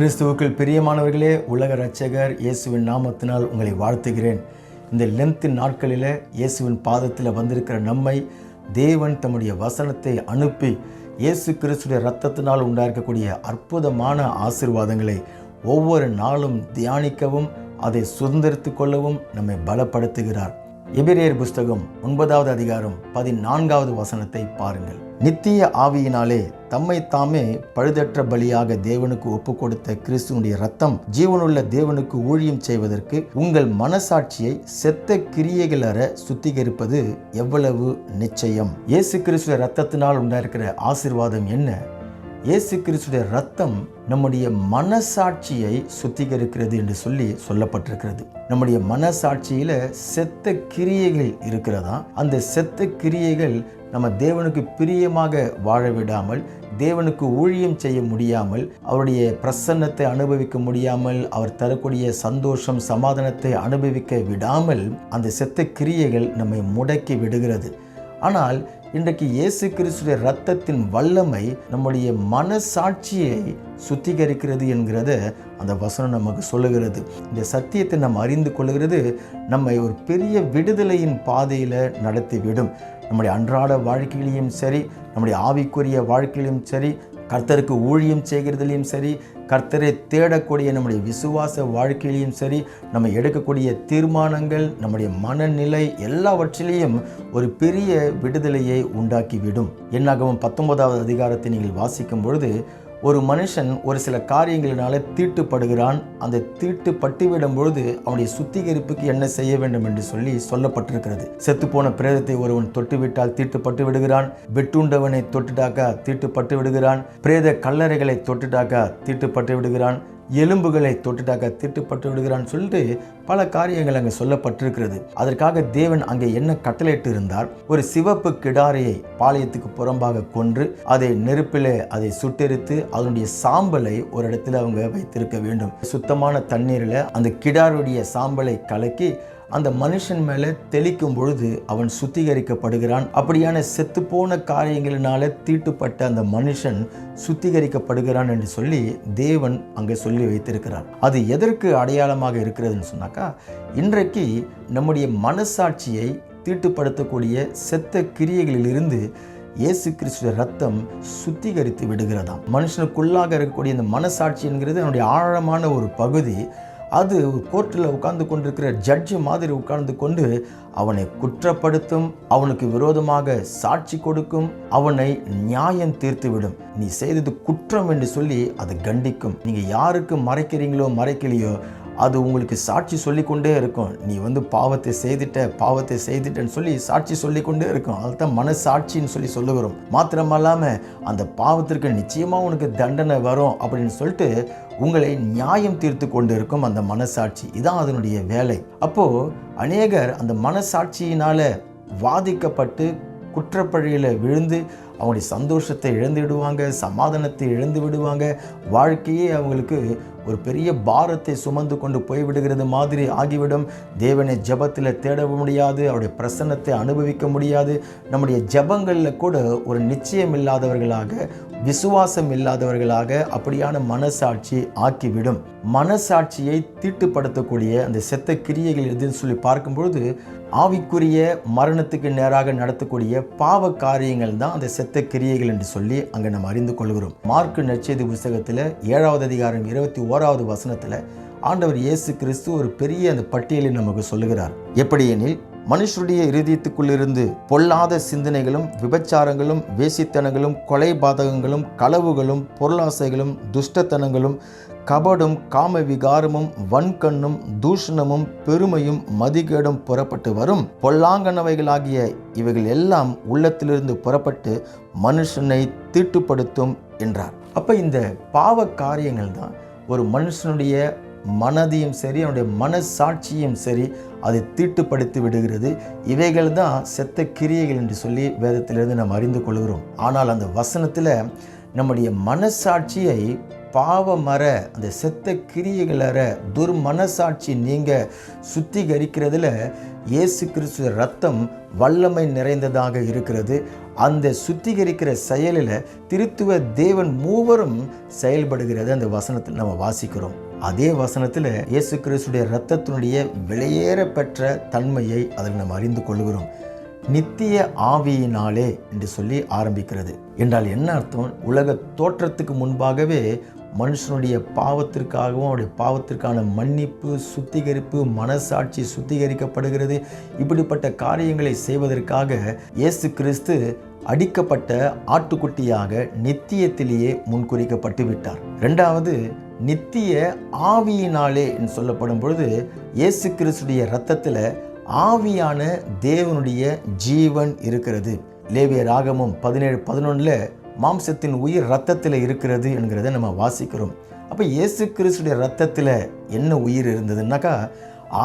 கிறிஸ்துவுக்குள் பிரியமானவர்களே உலக இரட்சகர் இயேசுவின் நாமத்தினால் உங்களை வாழ்த்துகிறேன். இந்த லென்த்து நாட்களில் இயேசுவின் பாதத்தில் வந்திருக்கிற நம்மை தேவன் தம்முடைய வசனத்தை அனுப்பி இயேசு கிறிஸ்துடைய ரத்தத்தினால் உண்டாயிருக்கக்கூடிய அற்புதமான ஆசீர்வாதங்களை ஒவ்வொரு நாளும் தியானிக்கவும் அதை சுதந்திரித்து கொள்ளவும் நம்மை பலப்படுத்துகிறார். எபிரேயர் புஸ்தகம் ஒன்பதாவது அதிகாரம் பதினான்காவது வசனத்தை பாருங்கள். நித்திய ஆவியினாலே தம்மை தாமே பழுதற்ற பலியாக தேவனுக்கு ஒப்பு கொடுத்த கிறிஸ்துவனுடைய ரத்தம் ஜீவனுள்ள தேவனுக்கு ஊழியம் செய்வதற்கு உங்கள் மனசாட்சியை செத்த கிரியைகள் அற சுத்திகரிப்பது எவ்வளவு நிச்சயம். இயேசு கிறிஸ்துவ ரத்தத்தினால் உண்டாயிருக்கிற ஆசிர்வாதம் என்ன? இயேசு கிறிஸ்துடைய ரத்தம் நம்முடைய மனசாட்சியை சுத்திகரிக்கிறது என்று சொல்லி சொல்லப்பட்டிருக்கிறது. நம்முடைய மனசாட்சியில செத்த கிரியைகள் இருக்கிறதா? அந்த செத்த கிரியைகள் நம்ம தேவனுக்கு பிரியமாக வாழ விடாமல் தேவனுக்கு ஊழியம் செய்ய முடியாமல் அவருடைய பிரசன்னத்தை அனுபவிக்க முடியாமல் அவர் தரக்கூடிய சந்தோஷம் சமாதானத்தை அனுபவிக்க விடாமல் அந்த செத்த கிரியைகள் நம்மை முடக்கி விடுகிறது. ஆனால் இன்றைக்கு இயேசு கிறிஸ்துடைய ரத்தத்தின் வல்லமை நம்முடைய மனசாட்சியை சுத்திகரிக்கிறது என்கிறத. அந்த வசனம் நமக்கு சொல்லுகிறது. இந்த சத்தியத்தை நம்ம அறிந்து கொள்கிறது. நம்மை ஒரு பெரிய விடுதலையின் பாதையில் நடத்திவிடும். நம்முடைய அன்றாட வாழ்க்கையிலையும் சரி நம்முடைய ஆவிக்குரிய வாழ்க்கையிலும் சரி கர்த்தருக்கு ஊழியம் செய்கிறதுலையும் சரி கர்த்தரை தேடக்கூடிய நம்முடைய விசுவாச வாழ்க்கையிலையும் சரி நம்ம எடுக்கக்கூடிய தீர்மானங்கள் நம்முடைய மனநிலை எல்லாவற்றிலையும் ஒரு பெரிய விடுதலையை உண்டாக்கிவிடும். என்னாகவும் பத்தொன்பதாவது அதிகாரத்தை நீங்கள் வாசிக்கும் பொழுது ஒரு மனுஷன் ஒரு சில காரியங்களினால தீட்டுப்படுகிறான். அந்த தீட்டு பட்டுவிடும் பொழுது அவனுடைய சுத்திகரிப்புக்கு என்ன செய்ய வேண்டும் என்று சொல்லி சொல்லப்பட்டிருக்கிறது. செத்துப்போன பிரேதத்தை ஒருவன் தொட்டுவிட்டால் தீட்டுப்பட்டு விடுகிறான். வெட்டுண்டவனை தொட்டுட்டாக்கா தீட்டுப்பட்டு விடுகிறான். பிரேத கல்லறைகளை தொட்டுட்டாக்கா தீட்டுப்பட்டு விடுகிறான். எலும்புகளை தொட்டுட்டாக்க திட்டுப்பட்டு விடுகிறான்னு சொல்லிட்டு பல காரியங்கள் அங்கே சொல்லப்பட்டிருக்கிறது. அதற்காக தேவன் அங்கே என்ன கட்டளையிட்டு இருந்தார் ஒரு சிவப்பு கிடாரையை பாளையத்துக்கு புறம்பாக கொன்று அதை நெருப்பிலே அதை சுட்டெரித்து அதனுடைய சாம்பலை ஒரு இடத்துல அவங்க வைத்திருக்க வேண்டும். சுத்தமான தண்ணீரில் அந்த கிடாருடைய சாம்பலை கலக்கி அந்த மனுஷன் மேலே தெளிக்கும் பொழுது அவன் சுத்திகரிக்கப்படுகிறான். அப்படியான செத்துப்போன காரியங்களினால தீட்டுப்பட்ட அந்த மனுஷன் சுத்திகரிக்கப்படுகிறான் என்று சொல்லி தேவன் அங்கே சொல்லி வைத்திருக்கிறார். அது எதற்கு அடையாளமாக இருக்கிறதுன்னு சொன்னாக்கா இன்றைக்கு நம்முடைய மனசாட்சியை தீட்டுப்படுத்தக்கூடிய செத்த கிரியைகளிலிருந்து இயேசு கிறிஸ்துவ ரத்தம் சுத்திகரித்து விடுகிறதாம். மனுஷனுக்குள்ளாக இருக்கக்கூடிய இந்த மனசாட்சி என்கிறது என்னுடைய ஆழமான ஒரு பகுதி அது ஒரு கோர்ட்டில் உட்கார்ந்து கொண்டிருக்கிற ஜட்ஜு மாதிரி உட்கார்ந்து கொண்டு அவனை குற்றப்படுத்தும் அவனுக்கு விரோதமாக சாட்சி கொடுக்கும் அவனை நியாயம் தீர்த்துவிடும். நீ செய்தது குற்றம் என்று சொல்லி அதை கண்டிக்கும். நீங்கள் யாருக்கு மறைக்கிறீங்களோ மறைக்கலையோ அது உங்களுக்கு சாட்சி சொல்லிக்கொண்டே இருக்கும். நீ வந்து பாவத்தை செய்துட்ட பாவத்தை செய்துட்டேன்னு சொல்லி சாட்சி சொல்லிக்கொண்டே இருக்கும். அதுதான் மனசாட்சின்னு சொல்லி சொல்லுகிறோம். மாத்திரமல்லாமல் அந்த பாவத்திற்கு நிச்சயமாக உனக்கு தண்டனை வரும் அப்படின்னு சொல்லிட்டு உங்களை நியாயம் தீர்த்து கொண்டு இருக்கும் அந்த மனசாட்சி. இதான் அதனுடைய வேலை. அப்போது அநேகர் அந்த மனசாட்சியினால் வாதிக்கப்பட்டு குற்றப்பழியில் விழுந்து அவங்களுடைய சந்தோஷத்தை இழந்து விடுவாங்க சமாதானத்தை இழந்து விடுவாங்க. வாழ்க்கையே அவங்களுக்கு ஒரு பெரிய பாரத்தை சுமந்து கொண்டு போய்விடுகிறது மாதிரி ஆகிவிடும். தேவனை ஜபத்தில் தேட முடியாது அவருடைய பிரசன்னத்தை அனுபவிக்க முடியாது. நம்முடைய ஜபங்களில் கூட ஒரு நிச்சயம் இல்லாதவர்களாக விசுவாசம் இல்லாதவர்களாக அப்படியான மனசாட்சி ஆக்கிவிடும். மனசாட்சியை தீட்டுப்படுத்தக்கூடிய அந்த செத்த கிரியைகள் எதுன்னு சொல்லி பார்க்கும்பொழுது ஆவிக்குரிய மரணத்துக்கு நேராக நடத்தக்கூடிய பாவ காரியங்கள் தான் அந்த செத்த கிரியைகள் என்று சொல்லி அங்கே நம்ம அறிந்து கொள்கிறோம். மார்க்கு நற்செய்தி புஸ்தகத்தில் ஏழாவது அதிகாரம் இருபத்தி ஓராவது வசனத்தில் ஆண்டவர் இயேசு கிறிஸ்து ஒரு பெரிய அந்த பட்டியலை நமக்கு சொல்லுகிறார். எப்படி எனில் மனுஷருடைய இருதயத்துக்குள்ளிருந்து பொல்லாத சிந்தனைகளும் விபச்சாரங்களும் வேசித்தனங்களும் கொலை பாதகங்களும் களவுகளும் பொருளாசைகளும் துஷ்டத்தனங்களும் கபடும் காம விகாரமும் வன்கண்ணும் தூஷணமும் பெருமையும் மதிகேடும் புறப்பட்டு வரும். பொல்லாங்கனவைகளாகிய இவைகள் எல்லாம் உள்ளத்திலிருந்து புறப்பட்டு மனுஷனை தீட்டுப்படுத்தும் என்றார். அப்போ இந்த பாவ காரியங்கள் தான் ஒரு மனுஷனுடைய மனதையும் சரி அவனுடைய மனசாட்சியும் சரி அதை தீட்டுப்படுத்தி விடுகிறது. இவைகள் தான் செத்த கிரியைகள் என்று சொல்லி வேதத்திலிருந்து நாம் அறிந்து கொள்கிறோம். ஆனால் அந்த வசனத்தில் நம்முடைய மனசாட்சியை பாவமர அந்த செத்த கிரியைகளற துர்மனசாட்சி நீங்க சுத்திகரிக்கிறதுல இயேசு கிறிஸ்துவ ரத்தம் வல்லமை நிறைந்ததாக இருக்கிறது. அந்த சுத்திகரிக்கிற செயலில் திருத்துவ தேவன் மூவரும் செயல்படுகிறது. அந்த வசனத்தில் நம்ம வாசிக்கிறோம். அதே வசனத்தில் இயேசு கிறிஸ்துடைய இரத்தத்தினுடைய விலையேற பெற்ற தன்மையை அதில் நாம் அறிந்து கொள்கிறோம். நித்திய ஆவியினாலே என்று சொல்லி ஆரம்பிக்கிறது. என்றால் என்ன அர்த்தம்? உலக தோற்றத்துக்கு முன்பாகவே மனுஷனுடைய பாவத்திற்காகவும் அவருடைய பாவத்திற்கான மன்னிப்பு சுத்திகரிப்பு மனசாட்சி சுத்திகரிக்கப்படுகிறது. இப்படிப்பட்ட காரியங்களை செய்வதற்காக இயேசு கிறிஸ்து அடிக்கப்பட்ட ஆட்டுக்குட்டியாக நித்தியத்திலேயே முன்குறிக்கப்பட்டு விட்டார் ரெண்டாவது நித்திய ஆவியினாலே என்று சொல்லப்படும் பொழுது இயேசு கிறிஸ்துடைய இரத்தத்தில் ஆவியான தேவனுடைய ஜீவன் இருக்கிறது. லேவிய ராகமும் பதினேழு பதினொன்றில் மாம்சத்தின் உயிர் ரத்தத்தில் இருக்கிறது என்கிறத நம்ம வாசிக்கிறோம். அப்போ இயேசு கிறிஸ்துடைய ரத்தத்தில் என்ன உயிர் இருந்ததுன்னாக்கா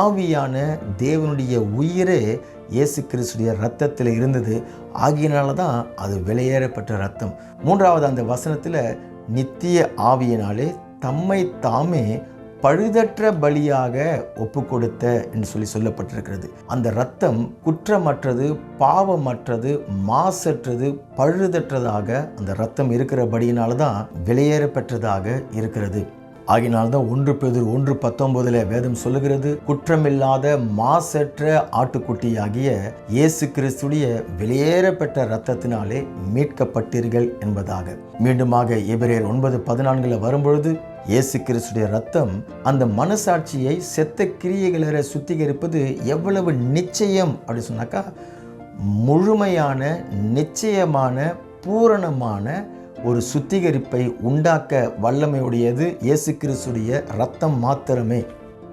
ஆவியான தேவனுடைய உயிரே இயேசு கிறிஸ்துடைய ரத்தத்தில் இருந்தது. ஆகியனால தான் அது வெளியேறப்பட்ட ரத்தம் மூன்றாவது அந்த வசனத்தில் நித்திய ஆவியினாலே தம்மை தாமே பழுதற்ற பலியாக ஒப்பு கொடுத்த என்று சொல்லி சொல்லப்பட்டிருக்கிறது. அந்த ரத்தம் குற்றமற்றது பாவமற்றது மாசற்றது பழுதற்றதாக அந்த ரத்தம் இருக்கிறபடியினால தான் வெளியேற பெற்றதாக இருக்கிறது. ஆகினால்தான் ஒன்று பேதர் ஒன்று பத்தொன்பதுல வேதம் சொல்லுகிறது குற்றமில்லாத மாசற்ற ஆட்டுக்குட்டியாகிய இயேசு கிறிஸ்துடைய வெளியேறப்பட்ட இரத்தத்தினாலே மீட்கப்பட்டீர்கள் என்பதாக. மீண்டுமாக எபிரேர் ஒன்பது பதினான்குல வரும்பொழுது இயேசு கிறிஸ்துடைய ரத்தம் அந்த மனசாட்சியை செத்த கிரியைகளை சுத்திகரிப்பது எவ்வளவு நிச்சயம் அப்படி சொன்னாக்கா முழுமையான நிச்சயமான பூரணமான ஒரு சுத்திகரிப்பை உண்டாக்க வல்லமையுடையது இயேசு கிறிஸ்துடைய ரத்தம் மாத்திரமே.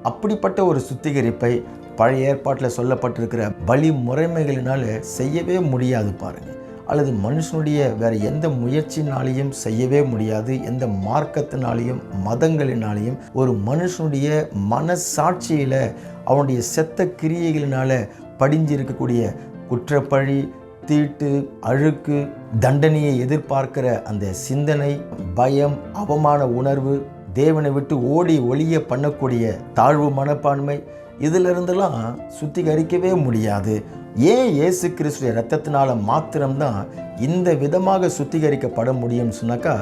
அப்படிப்பட்ட ஒரு சுத்திகரிப்பை பழைய ஏற்பாட்டில் சொல்லப்பட்டிருக்கிற வழி முறைமைகளினால செய்யவே முடியாது பாருங்க. அல்லது மனுஷனுடைய வேற எந்த முயற்சினாலையும் செய்யவே முடியாது எந்த மார்க்கத்தினாலையும் மதங்களினாலையும் ஒரு மனுஷனுடைய மனசாட்சியில் அவனுடைய செத்த கிரியைகளினால் படிஞ்சிருக்கக்கூடிய குற்றப்பழி தீட்டு அழுக்கு தண்டனையை எதிர்பார்க்கிற அந்த சிந்தனை பயம் அவமான உணர்வு தேவனை விட்டு ஓடி ஒளிய பண்ணக்கூடிய தாழ்வு மனப்பான்மை இதிலிருந்தெல்லாம் சுத்திகரிக்கவே முடியாது. ஏன் இயேசு கிறிஸ்துடைய ரத்தத்தினால மாத்திரம்தான் இந்த விதமாக சுத்திகரிக்கப்பட முடியும்னு சொன்னாக்கா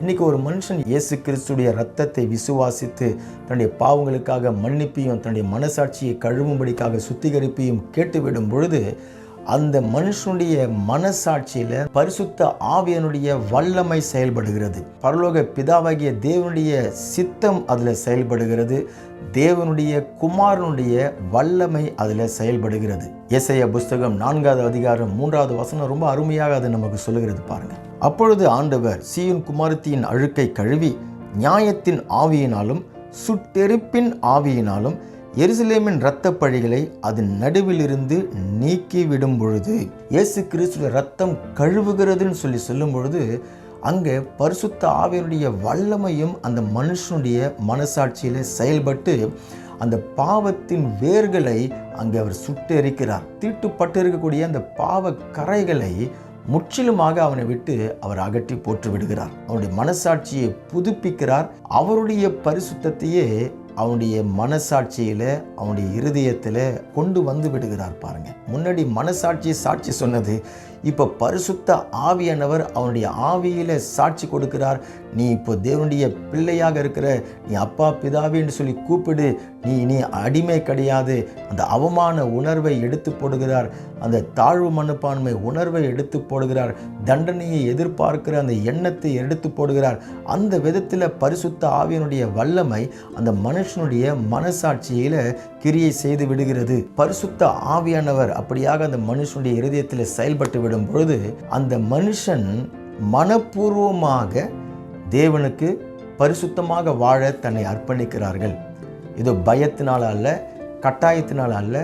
இன்னைக்கு ஒரு மனுஷன் இயேசு கிறிஸ்துடைய ரத்தத்தை விசுவாசித்து தன்னுடைய பாவங்களுக்காக மன்னிப்பையும் தன்னுடைய மனசாட்சியை கழுவும்படிக்காக சுத்திகரிப்பையும் கேட்டுவிடும் பொழுது அந்த மனுஷனுடைய மனசாட்சியில் பரிசுத்த ஆவியனுடைய வல்லமை செயல்படுகிறது. பரலோக பிதாவாகிய தேவனுடைய சித்தம் அதில் செயல்படுகிறது. தேவனுடைய குமாரனுடைய வல்லமை அதில் செயல்படுகிறது. இசைய புஸ்தகம் நான்காவது அதிகாரம் மூன்றாவது வசனம் ரொம்ப அருமையாக அது நமக்கு சொல்லுகிறது பாருங்க. அப்பொழுது ஆண்டவர் சீயின் குமாரத்தியின் அழுக்கை கழுவி நியாயத்தின் ஆவியினாலும் சுட்டெருப்பின் ஆவியினாலும் எருசலேமின் இரத்த பழிகளை அதன் நடுவிலிருந்து நீக்கி விடும் பொழுது இயேசு கிறிஸ்துவ ரத்தம் கழுவுகிறதுன்னு சொல்லி சொல்லும் பொழுது அங்கே பரிசுத்த ஆவியனுடைய வல்லமையும் அந்த மனுஷனுடைய மனசாட்சியில் செயல்பட்டு அந்த பாவத்தின் வேர்களை அங்கே அவர் சுட்டெரிக்கிறார். தீட்டுப்பட்டு இருக்கக்கூடிய அந்த பாவ கரைகளை முற்றிலுமாக அவனை விட்டு அவர் அகற்றி போட்டு விடுகிறார் அவனுடைய மனசாட்சியை புதுப்பிக்கிறார். அவருடைய பரிசுத்தத்தையே அவனுடைய மனசாட்சியில் அவனுடைய இருதயத்தில் கொண்டு வந்து விடுகிறார் பாருங்க. முன்னாடி மனசாட்சி சாட்சி சொன்னது இப்போ பரிசுத்த ஆவியானவர் அவனுடைய ஆவியில் சாட்சி கொடுக்கிறார். நீ இப்போ தேவனுடைய பிள்ளையாக இருக்கிற நீ அப்பா பிதாவின்னு சொல்லி கூப்பிடு. நீ நீ அடிமை கிடையாது. அந்த அவமான உணர்வை எடுத்து போடுகிறார். அந்த தாழ்வு மனப்பான்மை உணர்வை எடுத்து போடுகிறார். தண்டனையை எதிர்பார்க்கிற அந்த எண்ணத்தை எடுத்து போடுகிறார். அந்த விதத்தில் பரிசுத்த ஆவியனுடைய வல்லமை அந்த மனுஷனுடைய மனசாட்சியில் கிரியை செய்து விடுகிறது. பரிசுத்த ஆவியானவர் அப்படியாக அந்த மனுஷனுடைய இருதயத்தில் செயல்பட்டு விடும் பொழுது அந்த மனுஷன் மனப்பூர்வமாக தேவனுக்கு பரிசுத்தமாக வாழ தன்னை அர்ப்பணிக்கிறார்கள். இது பயத்தினால் அல்ல கட்டாயத்தினால் அல்ல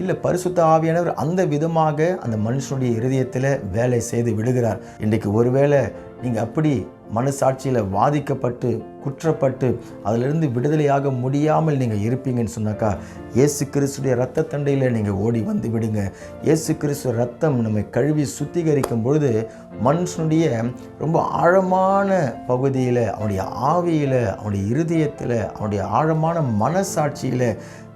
இல்லை பரிசுத்த ஆவியானவர் அந்த விதமாக அந்த மனுஷனுடைய இருதயத்தில் வேலை செய்து விடுகிறார். இன்றைக்கு ஒருவேளை நீங்கள் அப்படி மனசாட்சியில் வாதிக்கப்பட்டு குற்றப்பட்டு அதிலிருந்து விடுதலையாக முடியாமல் நீங்கள் இருப்பீங்கன்னு சொன்னாக்கா இயேசு கிறிஸ்துடைய ரத்த தண்டையில் நீங்கள் ஓடி வந்து விடுங்க. இயேசு கிறிஸ்து ரத்தம் நம்மை கழுவி சுத்திகரிக்கும் பொழுது மனுஷனுடைய ரொம்ப ஆழமான பகுதியில் அவனுடைய ஆவியில் அவனுடைய இருதயத்தில் அவனுடைய ஆழமான மனசாட்சியில்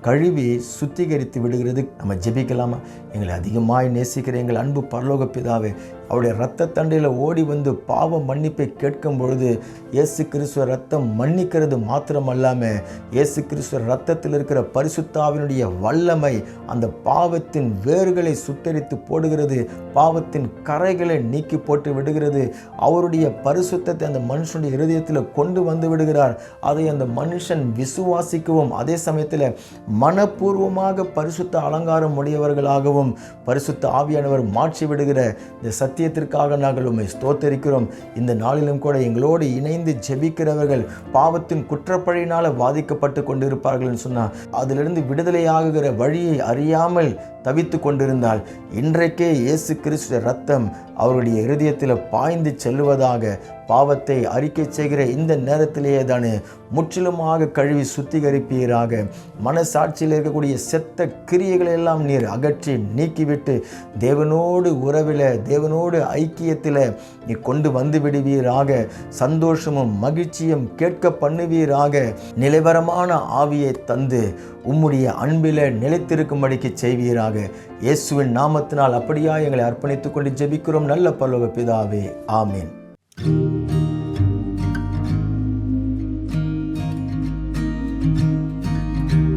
கழுவி சுத்திகரித்து விடுகிறது நம்ம ஜெபிக்கலாமா? எங்களை அதிகமாய் நேசிக்கிற எங்கள் அன்பு பரலோக பிதாவே அவருடைய இரத்த தண்டையில் ஓடி வந்து பாவ மன்னிப்பை கேட்கும் பொழுது இயேசு கிறிஸ்துவ ரத்தம் மன்னிக்கிறது மாத்திரம் அல்லாமல் இயேசு கிறிஸ்துவ ரத்தத்தில் இருக்கிற பரிசுத்தாவினுடைய வல்லமை அந்த பாவத்தின் வேர்களை சுட்டரித்து போடுகிறது பாவத்தின் கரைகளை நீக்கி போட்டு விடுகிறது. அவருடைய பரிசுத்தத்தை அந்த மனுஷனுடைய இருதயத்தில் கொண்டு வந்து விடுகிறார். அதை அந்த மனுஷன் விசுவாசிக்கவும் அதே சமயத்தில் மனப்பூர்வமாக பரிசுத்த அலங்காரம் உடையவர்களாகவும் பரிசுத்த ஆவியானவர் மாற்றி விடுகிற இந்த சத்தியத்திற்காக நாங்கள் உண்மை ஸ்தோத்தரிக்கிறோம். இந்த நாளிலும் கூட எங்களோடு இணைந்து ஜெபிக்கிறவர்கள் பாவத்தின் குற்றப்பழியினால் பாதிக்கப்பட்டு கொண்டிருப்பார்கள் சொன்னால் அதிலிருந்து விடுதலையாகுகிற வழியை அறியாமல் தவித்து கொண்டிருந்தால் இன்றைக்கே இயேசு கிறிஸ்து ரத்தம் அவருடைய இருதயத்தில் பாய்ந்து செல்லுவதாக பாவத்தை அறிக்கை செய்கிற இந்த நேரத்திலேயே தானே முற்றிலுமாக கழுவி சுத்திகரிப்பீராக. மனசாட்சியில் இருக்கக்கூடிய செத்த கிரியைகளை எல்லாம் நீர் அகற்றி நீக்கிவிட்டு தேவனோடு உறவில் தேவனோடு ஐக்கியத்தில் நீ கொண்டு வந்து விடுவீராக. சந்தோஷமும் மகிழ்ச்சியும் கேட்க பண்ணுவீராக. நிலைவரமான ஆவியை தந்து உம்முடைய அன்பில் நிலைத்திருக்கும்படிக்கு செய்வீராக. இயேசுவின் நாமத்தினால் அப்படியா எங்களை அர்ப்பணித்துக் கொண்டு ஜெபிக்கிறோம். நல்ல பல்லவ பிதாவே. ஆமீன்.